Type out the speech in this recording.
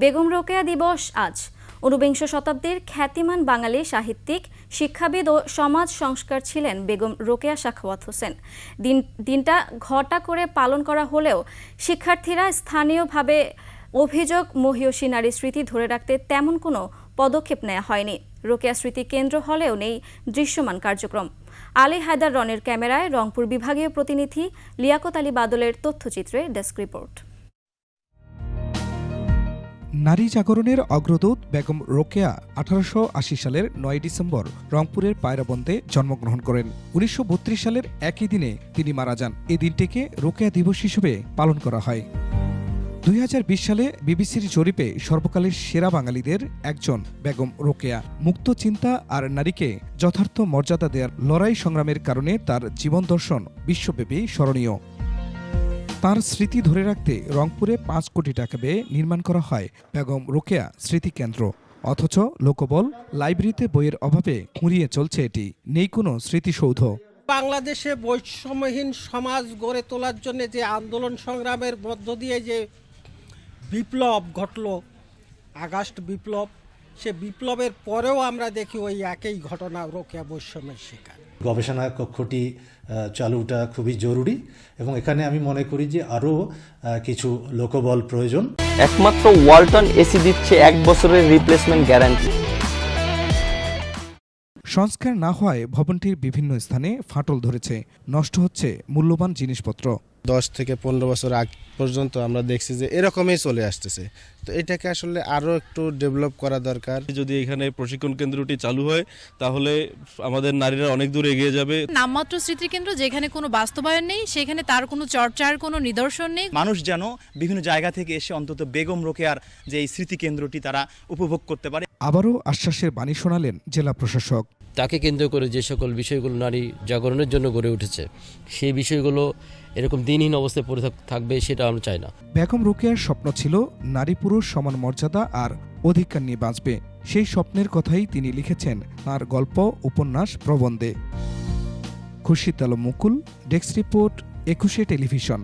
বেগম রোকেয়া দিবস আজ। ঊনবিংশ শতাব্দীর খ্যাতিমান বাঙালি সাহিত্যিক, শিক্ষাবিদ ও সমাজ সংস্কার ছিলেন বেগম রোকেয়া সাখাওয়াত হোসেন। দিন, দিনটা ঘটা করে পালন করা হলেও শিক্ষার্থীরা স্থানীয়ভাবে অভিযোগ, মহিয়সী নারী স্মৃতি ধরে রাখতে তেমন কোনো পদক্ষেপ নেওয়া হয়নি। রোকেয়া স্মৃতি কেন্দ্র হলেও নেই দৃশ্যমান কার্যক্রম। আলী হায়দার রনের ক্যামেরায় রংপুর বিভাগীয় প্রতিনিধি লিয়াকত আলী বাদলের তথ্যচিত্রে ডেস্ক রিপোর্ট। নারী জাগরণের অগ্রদূত বেগম রোকেয়া আঠারোশো আশি সালের নয় ডিসেম্বর রংপুরের পায়রাবন্দে জন্মগ্রহণ করেন। উনিশশো বত্রিশ সালের একই দিনে তিনি মারা যান। এই দিনটিকে রোকেয়া দিবস হিসেবে পালন করা হয়। দুই হাজার বিশ সালে বিবিসির জরিপে সর্বকালের সেরা বাঙালিদের একজন বেগম রোকেয়া। মুক্ত চিন্তা আর নারীকে যথার্থ মর্যাদা দেওয়ার লড়াই সংগ্রামের কারণে তার জীবন দর্শন বিশ্বব্যাপী স্মরণীয়। তার স্মৃতি ধরে রাখতে রংপুরে পাঁচ কোটি টাকা ব্যয়ে নির্মাণ করা হয় বেগম রোকেয়া স্মৃতি কেন্দ্র অথচ লোকবল লাইব্রেরিতে বইয়ের অভাবে খুঁড়িয়ে চলছে এটি। নেই কোনো স্মৃতিসৌধ। বাংলাদেশে বৈষম্যহীন সমাজ গড়ে তোলার জন্য যে আন্দোলন সংগ্রামের মধ্য দিয়ে যে বিপ্লব ঘটল, আগস্ট বিপ্লব, সে বিপ্লবের পরেও আমরা দেখি ওই একই ঘটনা রোকেয়া বৈষম্যের শিকার। গবেষণা কক্ষটি চালুটা খুবই জরুরি এবং এখানে আমি মনে করি যে আরও কিছু লোকবল প্রয়োজন। একমাত্র ওয়ালটন এসি দিচ্ছে এক বছরের রিপ্লেসমেন্ট গ্যারান্টি সংস্কার না হওয়ায় ভবনটির বিভিন্ন স্থানে ফাটল ধরেছে। নষ্ট হচ্ছে মূল্যবান জিনিসপত্র। দশ থেকে পনেরো বছর আগ পর্যন্ত আমরা দেখছি যে এরকমই চলে আসতেছে। তো এটাকে আসলে আরও একটু ডেভেলপ করা দরকার। যদি এখানে প্রশিক্ষণ কেন্দ্রটি চালু হয় তাহলে আমাদের নারীরা অনেক দূর এগিয়ে যাবে। নামমাত্র স্মৃতিকেন্দ্র যেখানে কোনো বাস্তবায়ন নেই সেখানে তার কোনো চর্চার কোনো নিদর্শন নেই। মানুষ যেন বিভিন্ন জায়গা থেকে এসে অন্তত বেগম রোকেয়ার যে এই স্মৃতিকেন্দ্রটি তারা উপভোগ করতে পারে। আবারও আশ্বাসের বাণী শোনালেন জেলা প্রশাসক। তাকে কেন্দ্র করে যে সকল বিষয়গুলো নারী জাগরণের জন্য গড়ে উঠেছে, সেই বিষয়গুলো এরকম দিনহীন অবস্থায় পড়ে থাকবে সেটা আমরা চাই না। বেগম রোকেয়ার স্বপ্ন ছিল নারী পুরুষ সমান মর্যাদা আর অধিকার নিয়ে বাঁচবে। সেই স্বপ্নের কথাই তিনি লিখেছেন তার গল্প, উপন্যাস, প্রবন্ধে। Alam Mukul, desk report, Ekushey television.